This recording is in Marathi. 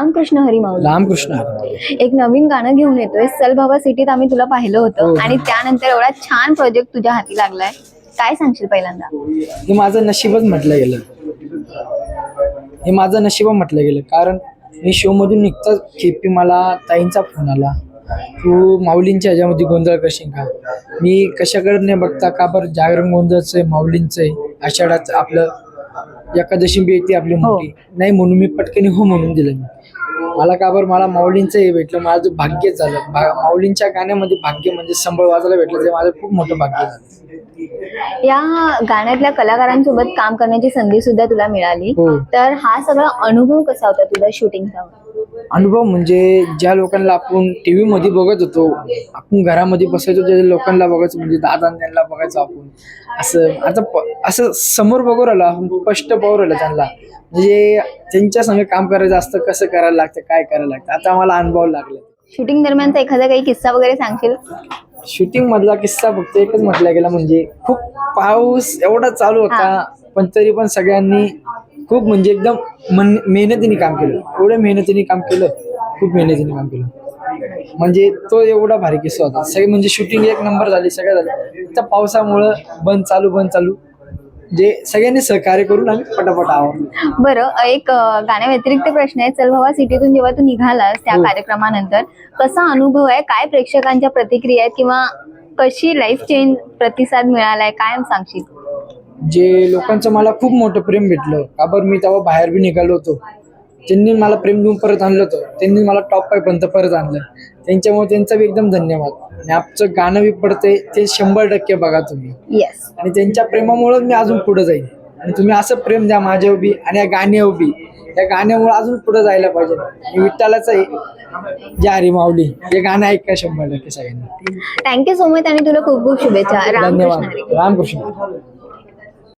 रामकृष्ण हरी माऊली. रामकृष्ण हरी. एक नवीन गाणं घेऊन येतोय सल भावा सिटीत आम्ही तुला पाहिलं होतं. हो. आणि त्यानंतर एवढा छान प्रोजेक्ट तुझ्या हाती लागलाय. काय सांगशील पहिल्यांदा? हे माझं नशीबच म्हटलं गेलं. हे माझं नशीब म्हटलं गेलं. कारण मी शो मधून निघताच खेपी मला ताईंचा फोन आला. तू माऊलींच्या ह्याच्यामध्ये गोंधळ करशील का? मी कशाकडे नाही बघता का बरं? जागरण गोंधळचं आहे माऊलींचं आहे. आषाढाचं आपलं एकादशी बी येते आपली मोठी. नाही म्हणून मी पटकन हो म्हणून दिलं मी. मला का बरं मला माऊलींचं हे भेटलं. माझं भाग्यच झालं. माऊलींच्या गाण्यामध्ये भाग्य म्हणजे संबळ वाजायला भेटलं ते माझं खूप मोठं भाग्य झालं. या गाण्यातल्या कलाकारांसोबत काम करण्याची संधी सुद्धा तुला मिळाली. हो. तर हा सगळा अनुभव कसा होता तुझा शूटिंगचा? अनुभव म्हणजे ज्या लोकांना आपण टीव्ही मध्ये बघत होतो आपण घरामध्ये बसायचो त्या लोकांना बघायचो म्हणजे दादा त्यांना बघायचो आपण. असं आता असं समोर बघू राहिलो आपण स्पष्ट बघू राहिलो त्यांना. म्हणजे त्यांच्या संग काम करायचं असतं कसं करायला लागतं काय करायला लागतं? आता मला अनुभव लागले. शूटिंग दरम्यानचा एखादा काही किस्सा वगैरे सांगशील? शूटिंग मधला किस्सा फक्त एकच म्हटला गेला म्हणजे खूप पाऊस एवढा चालू होता पण तरी पण सगळ्यांनी खूप म्हणजे एकदम मन मेहनतीने काम केलं. एवढ्या मेहनतीने काम केलं खूप मेहनतीने काम केलं. म्हणजे तो एवढा भारी किस्सा होता. सगळे म्हणजे शूटिंग एक नंबर झाली सगळं झालं. त्या पावसामुळं बंद चालू बंद चालू. जे सगळ्यांनी सहकार्य करून आम्ही पटापट आवडलो बरं एक गाण्या व्यतिरिक्त प्रश्न आहे. चल भावा सिटीतून जेव्हा तू निघालास त्या हो. कार्यक्रमानंतर कसा अनुभव आहे? काय प्रेक्षकांच्या प्रतिक्रिया आहेत? किंवा कशी लाईफ चेंज प्रतिसाद मिळालाय? काय सांगशील? जे लोकांचं मला खूप मोठं प्रेम भेटलं. का बरं मी तेव्हा बाहेर बी निघालो होतो. त्यांनी मला प्रेम देऊन परत आणलं होतं. त्यांनी मला टॉप फाय पर्यंत परत आणलं. त्यांच्यामुळे त्यांचा बी एकदम धन्यवाद. आणि आमचं गाणं बी पडतंय ते शंभर टक्के बघा तुम्ही. येस आणि त्यांच्या प्रेमामुळेच मी अजून पुढे जाईल आणि तुम्ही असं प्रेम द्या माझ्या उभी आणि या गाण्यावर बी. या गाण्यामुळे अजून पुढे जायला पाहिजे. आणि विठ्ठलाचं आहे ज्या हरी माऊली हे गाणं ऐका शंभर टक्के सगळ्यांनी. थँक्यू सो मच आणि तुला खूप खूप शुभेच्छा. रामकृष्ण धन्यवाद. रामकृष्ण.